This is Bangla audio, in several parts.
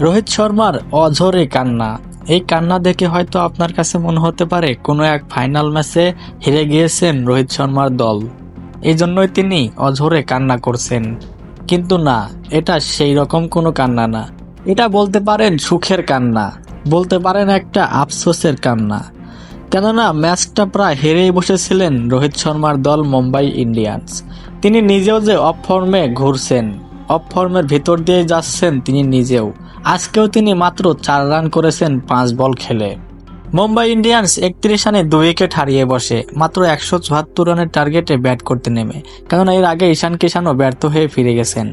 রোহিত শর্মার অঝরে কান্না। এই কান্না দেখে হয়তো আপনার কাছে মনে হতে পারে, কোনো এক ফাইনাল ম্যাচে হেরে গিয়েছেন রোহিত শর্মার দল। এই জন্যই তিনি অঝরে কান্না করছেন। কিন্তু না, এটা সেই রকম কোনো কান্না না। এটা বলতে পারেন সুখের কান্না, বলতে পারেন একটা আফসোসের কান্না। কেননা, ম্যাচটা প্রায় হেরেই বসেছিলেন রোহিত শর্মার দল মুম্বাই ইন্ডিয়ান্স। তিনি নিজেও যে অফ ফর্মে ঘুরছেন, অফ ফর্মের ভিতর দিয়ে যাচ্ছেন তিনি নিজেও। আজকেও তিনি মাত্র চার রান করেছেন পাঁচ বল খেলে। মুম্বাই ইন্ডিয়ান্স একত্রিশ রানে দুই উইকেট হারিয়ে বসে, মাত্র একশো চুয়াত্তর রানের টার্গেটে ব্যাট করতে নেমে। কেননা এর আগে ঈশান কিষানও ব্যর্থ হয়ে ফিরে গেছেন।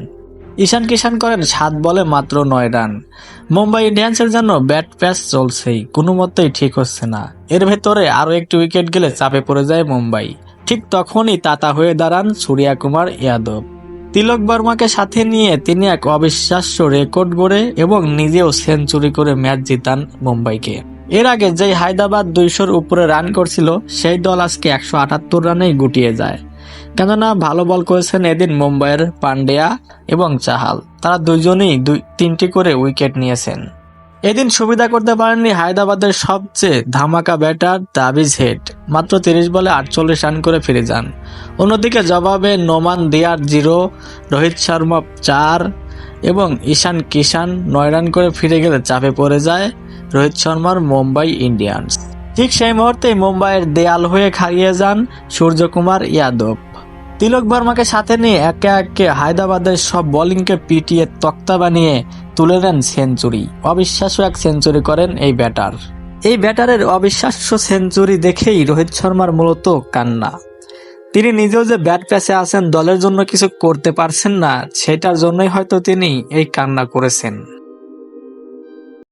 ঈশান কিষান করেন সাত বলে মাত্র নয় রান। মুম্বাই ইন্ডিয়ান্সের জন্য ব্যাট প্যাচ চলছেই, কোনো মতেই ঠিক হচ্ছে না। এর ভেতরে আরও একটি উইকেট গেলে চাপে পড়ে যায় মুম্বাই। ঠিক তখনই তাতা হয়ে দাঁড়ান সূর্যা কুমার যাদব তিলক বর্মাকে সাথে নিয়ে তিনি এক অবিশ্বাস্য রেকর্ড গড়ে এবং নিজেও সেঞ্চুরি করে ম্যাচ জিতান মুম্বাইকে। এর আগে যেই হায়দ্রাবাদ দুইশোর উপরে রান করছিল, সেই দল আজকে একশো আটাত্তর রানেই গুটিয়ে যায়। কেননা ভালো বল করেছেন এদিন মুম্বাইয়ের পান্ডেয়া এবং চাহাল। তারা দুজনেই দুই তিনটি করে উইকেট নিয়েছেন। এদিন সুবিধা করতে পারেননি হায়দ্রাবাদের সবচেয়ে ধামাকা ব্যাটার দাবিজ হেড। মাত্র তিরিশ বলে আটচল্লিশ রান করে ফিরে যান। অন্যদিকে জবাবে নোমান দিয়ার জিরো, রোহিত শর্মা চার এবং ঈশান কিষান নয় রান করে ফিরে গেলে চাপে পড়ে যায় রোহিত শর্মার মুম্বাই ইন্ডিয়ান্স। ঠিক সেই মুহূর্তেই মুম্বাইয়ের দেয়াল হয়ে খাইয়ে যান সূর্যকুমার ইয়াদব। তিলক বর্মাকে সাথে নিয়ে একে একে হায়দ্রাবাদের সব বোলিংকে পিটিয়ে তক্তা বানিয়ে তুলে নেন সেঞ্চুরি। অবিশ্বাস্য এক সেঞ্চুরি করেন এই ব্যাটার। এই ব্যাটারের অবিশ্বাস্য সেঞ্চুরি দেখেই রোহিত শর্মার মূলত কান্না। তিনি নিজেও যে ব্যাট প্যাসে আছেন, দলের জন্য কিছু করতে পারছেন না, সেটার জন্যই হয়তো তিনি এই কান্না করেছেন।